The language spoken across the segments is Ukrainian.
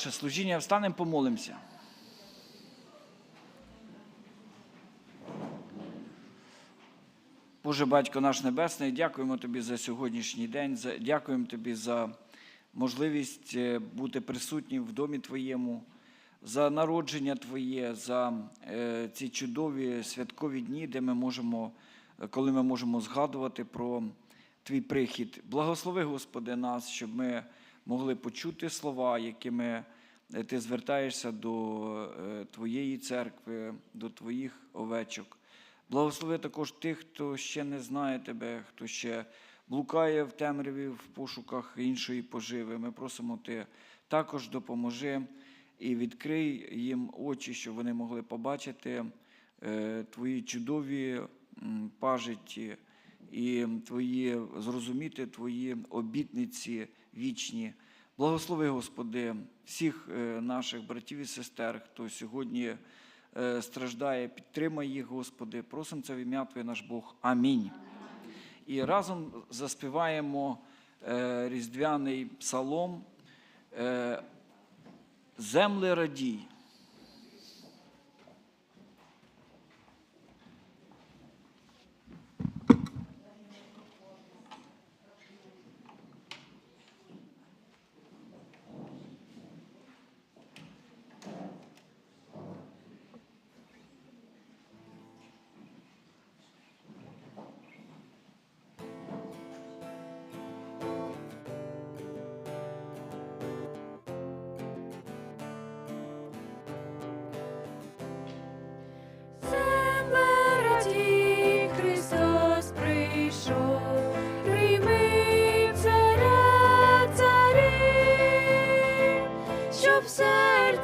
наше служіння. Встанемо, помолимося. Боже Батько наш Небесний, дякуємо Тобі за сьогоднішній день. Дякуємо Тобі за можливість е, бути присутнім в домі Твоєму, за народження Твоє, за е, ці чудові святкові дні, де ми можемо, е, коли ми можемо згадувати про Твій прихід. Благослови, Господи, нас, щоб ми могли почути слова, якими е, Ти звертаєшся до е, Твоєї церкви, до Твоїх овечок. Благослови також тих, хто ще не знає тебе, хто ще блукає в темряві в пошуках іншої поживи. Ми просимо ти також допоможи і відкрий їм очі, щоб вони могли побачити е, твої чудові пажиті і твої зрозуміти твої обітниці вічні. Благослови, Господи, всіх е, наших братів і сестер, хто сьогодні е, страждає, підтримай їх, Господи. Просимо це в ім'я Твоє наш Бог. Амінь. І разом заспіваємо е, різдвяний псалом Земли радій.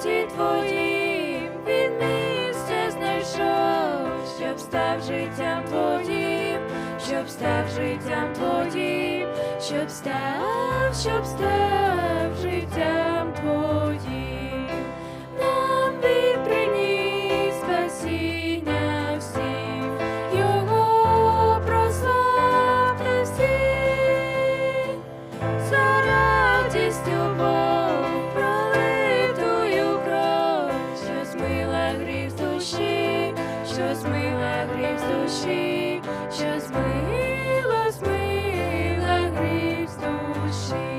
Серці твоїм. Він місце знайшов, щоб став життям твоїм, щоб став життям твоїм, щоб став, щоб став життям твоїм. Нам він приніс спасіння всіх, Його прославте всі, за радістю душі, що змила, змила гріх з душі.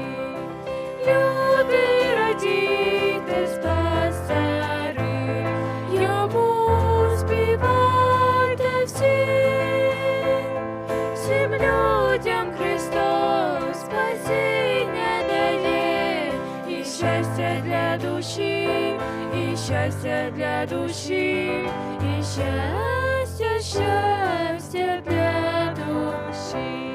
Люди радійте спас цари, йому співайте всі, всім людям Христос спасіння дає, і щастя для душі, і щастя для душі, і щастя, Щастя для душі.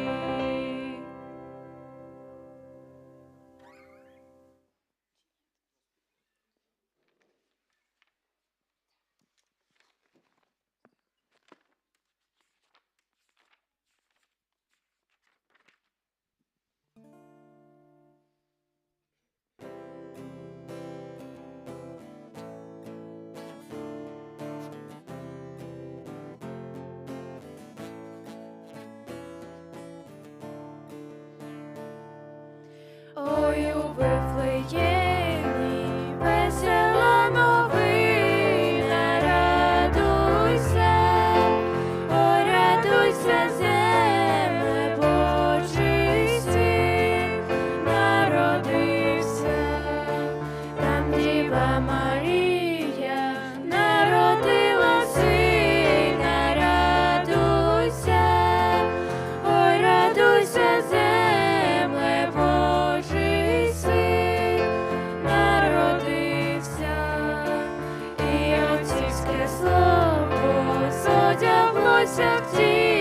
Марія народила сина, радуйся, земле, Божий син народився, і отцівське слово зодяглося в тіло.